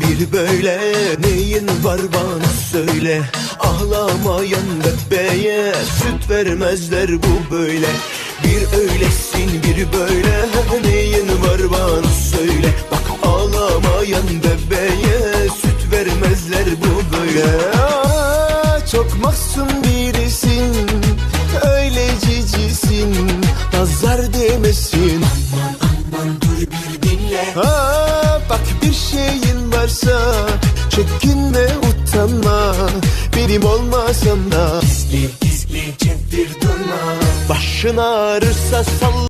bir böyle Neyin var bana söyle. Ağlamayan bebeğe Süt vermezler bu böyle. Bir öylesin bir böyle Neyin var bana söyle. Bak ağlamayan bebeğe Süt vermezler bu böyle. Aa, Çok mahzun birisin Öyle cicisin. Nazar değmesin. Aman aman bir şeyin varsa Çekinme utanma Benim olmasam da Gizli gizli çevir durma. Başın ağrırsa salla